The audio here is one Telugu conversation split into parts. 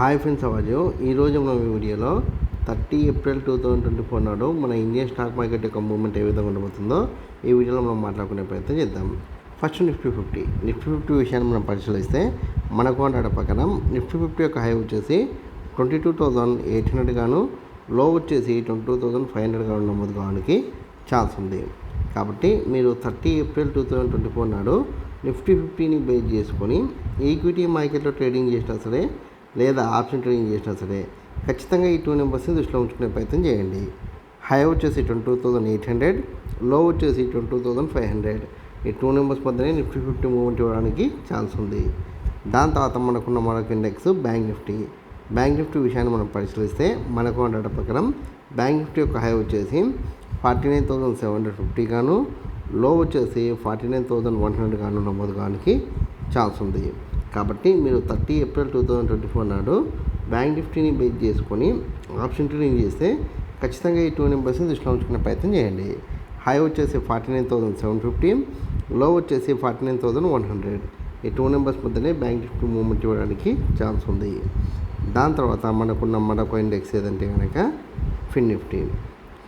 హాయ్ ఫ్రెండ్స్ అవాజు ఈరోజు మనం ఈ వీడియోలో thirty April two thousand twenty four నాడు మన ఇండియన్ స్టాక్ మార్కెట్ యొక్క మూవ్మెంట్ ఏ విధంగా ఉండబోతుందో ఈ వీడియోలో మనం మాట్లాడుకునే ప్రయత్నం చేద్దాం. First Nifty fifty Nifty fifty విషయాన్ని మనం పరిశీలిస్తే మనకు అంటే ప్రకారం నిఫ్టీ ఫిఫ్టీ యొక్క హై వచ్చేసి twenty two thousand eight hundred గాను లో వచ్చేసి twenty two thousand five hundred గాను నమోదు కావడానికి ఛాన్స్ ఉంది. కాబట్టి మీరు thirty April two thousand twenty four నాడు నిఫ్టీ ఫిఫ్టీని బేస్ చేసుకొని ఈక్విటీ మార్కెట్లో ట్రేడింగ్ చేసినా సరే లేదా ఆప్షన్ ట్రేడింగ్ చేసినా సరే ఖచ్చితంగా ఈ టూ నెంబర్స్ని దృష్టిలో ఉంచుకునే ప్రయత్నం చేయండి. హై వచ్చేసి ట్వంటీ టూ థౌజండ్ ఎయిట్ హండ్రెడ్లో వచ్చేసి twenty two thousand five hundred. ఈ టూ నెంబర్స్ మధ్యనే నిఫ్టీ ఫిఫ్టీ మూవ్మెంట్ ఇవ్వడానికి ఛాన్స్ ఉంది. దాని తర్వాత మనకున్న మరొక index bank Nifty. Bank Nifty విషయాన్ని మనం పరిశీలిస్తే మనకు డేటా ప్రకారం బ్యాంక్ నిఫ్టీ యొక్క హై వచ్చేసి forty nine thousand seven hundred fifty గాను లో వచ్చేసి forty nine thousand one hundred గాను నమోదు కావడానికి ఛాన్స్ ఉంది. కాబట్టి మీరు thirty April two thousand twenty four నాడు బ్యాంక్ నిఫ్టీని బేస్ చేసుకొని ఆప్షన్ ట్రేడింగ్ చేస్తే ఖచ్చితంగా ఈ టూ నెంబర్స్ని దృష్టిలో ఉంచుకునే ప్రయత్నం చేయండి. హై వచ్చేసి forty nine thousand seven fifty low వచ్చేసి forty nine thousand one hundred. ఈ టూ నెంబర్స్ మధ్యనే బ్యాంక్ నిఫ్టీ మూవ్మెంట్ ఇవ్వడానికి ఛాన్స్ ఉంది. దాని తర్వాత మనకున్న మరొక ఇండెక్స్ ఏదంటే కనుక ఫిన్ నిఫ్టీ.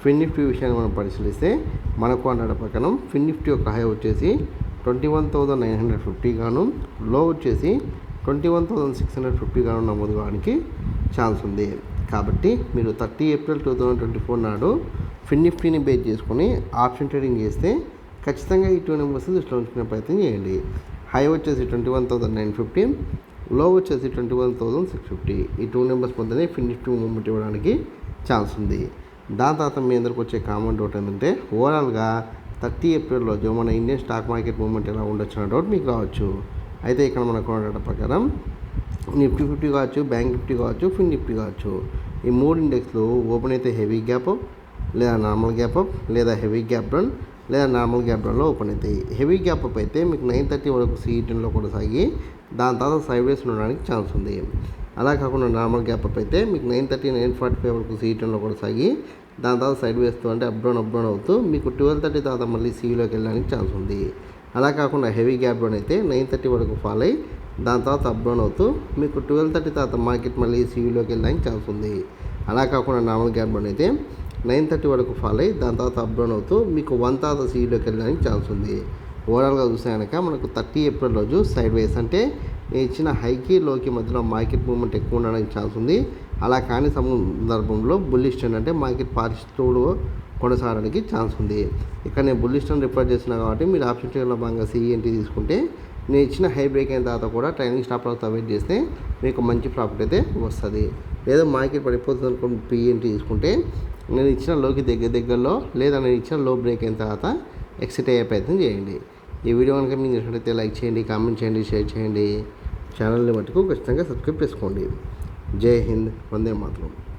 ఫిన్ నిఫ్టీ విషయాన్ని మనం పరిశీలిస్తే మనకు అన్నడ ప్రకారం ఫిన్ నిఫ్టీ యొక్క హై వచ్చేసి twenty one thousand nine hundred fifty గాను లో వచ్చేసి twenty one thousand six hundred fifty గాను నమోదు కావడానికి ఛాన్స్ ఉంది. కాబట్టి మీరు thirty April two thousand twenty four నాడు ఫిన్ నిఫ్టీని బేస్ చేసుకొని ఆప్షన్ ట్రేడింగ్ చేస్తే ఖచ్చితంగా ఈ టూ నెంబర్స్ దృష్టిలో ఉంచుకునే ప్రయత్నం చేయండి. హై వచ్చేసి twenty one thousand nine fifty low వచ్చేసి twenty one thousand six fifty. ఈ టూ నెంబర్స్ మధ్యనే ఫిన్ నిఫ్టీ మూమెంట్ ఇవ్వడానికి ఛాన్స్ ఉంది. దాని తర్వాత మీ అందరికి వచ్చే కామన్ డౌట్ ఏంటంటే ఓవరాల్గా థర్టీ ఏప్రిల్ రోజు మన ఇండియన్ స్టాక్ మార్కెట్ మూవ్మెంట్ ఎలా ఉండొచ్చు అనే డౌట్ మీకు రావచ్చు. అయితే ఇక్కడ మనకు డేటా ప్రకారం నిఫ్టీ ఫిఫ్టీ కావచ్చు బ్యాంక్ నిఫ్టీ కావచ్చు ఫిన్ నిఫ్టీ కావచ్చు. ఈ మూడు ఇండెక్స్లు ఓపెన్ అయితే హెవీ గ్యాప్ అప్ లేదా నార్మల్ గ్యాప్ అప్ లేదా హెవీ గ్యాప్ డౌన్ లేదా నార్మల్ గ్యాప్ డౌన్లో ఓపెన్ అవుతాయి హెవీ గ్యాప్ అప్ అయితే మీకు నైన్ థర్టీ వరకు సీఈటీలో సాగి దాని తర్వాత సైడ్ వేస్ ఉండడానికి ఛాన్స్ ఉంది. అలా కాకుండా నార్మల్ గ్యాప్ అప్ అయితే మీకు nine thirty nine forty five వరకు సీఈటీలో సాగి దాని తర్వాత సైడ్ వేస్తూ అంటే అప్డౌన్ అప్డౌన్ అవుతూ మీకు ట్వెల్వ్ థర్టీ తర్వాత మళ్ళీ సీలోకి వెళ్ళడానికి ఛాన్స్ ఉంది. అలా కాకుండా హెవీ గ్యాప్ డౌన్ అయితే నైన్ థర్టీ వరకు ఫాల్ అయ్యి దాని తర్వాత అప్డౌన్ అవుతూ మీకు ట్వెల్వ్ థర్టీ తర్వాత మార్కెట్ మళ్ళీ సీవీలోకి వెళ్ళడానికి ఛాన్స్ ఉంది. అలా కాకుండా నార్మల్ గ్యాప్ డౌన్ అయితే నైన్ థర్టీ వరకు ఫాల్ అయ్యి దాని తర్వాత అప్డౌన్ అవుతూ మీకు వన్ తర్వాత సీవీలోకి వెళ్ళడానికి ఛాన్స్ ఉంది. ఓవరాల్గా చూస్తే కనుక మనకు థర్టీ ఏప్రిల్ రోజు సైడ్ వేస్ అంటే నేను ఇచ్చిన హైకి లోకి మధ్యలో మార్కెట్ మూవ్మెంట్ ఎక్కువ ఉండడానికి ఛాన్స్ ఉంది. అలా కాని సందర్భంలో బుల్లిస్టన్ అంటే మార్కెట్ పారిశ్రమలు కొనసాగడానికి ఛాన్స్ ఉంది. ఇక్కడ నేను బుల్లిస్టన్ రిఫర్ చేసిన కాబట్టి మీరు ఆప్షన్ ట్రేడ్లో భాగంగా సిఎన్టీ తీసుకుంటే నేను ఇచ్చిన హై బ్రేక్ అయిన తర్వాత కూడా ట్రైనింగ్ స్టాప్ లాస్ వెయిట్ చేస్తే మీకు మంచి ప్రాఫిట్ అయితే వస్తుంది. లేదా మార్కెట్ పడిపోతుంది అనుకుని పిఎన్టీ తీసుకుంటే నేను ఇచ్చిన లోకి దగ్గర దగ్గరలో లేదా నేను ఇచ్చిన లో బ్రేక్ అయిన తర్వాత ఎక్సిట్ అయ్యే ప్రయత్నం చేయండి. ఈ వీడియో కనుక మీకు నచ్చినట్లయితే లైక్ చేయండి కామెంట్ చేయండి షేర్ చేయండి. ఛానల్ని మటుకు ఖచ్చితంగా సబ్స్క్రైబ్ చేసుకోండి. जय हिंद वंदे मातरम।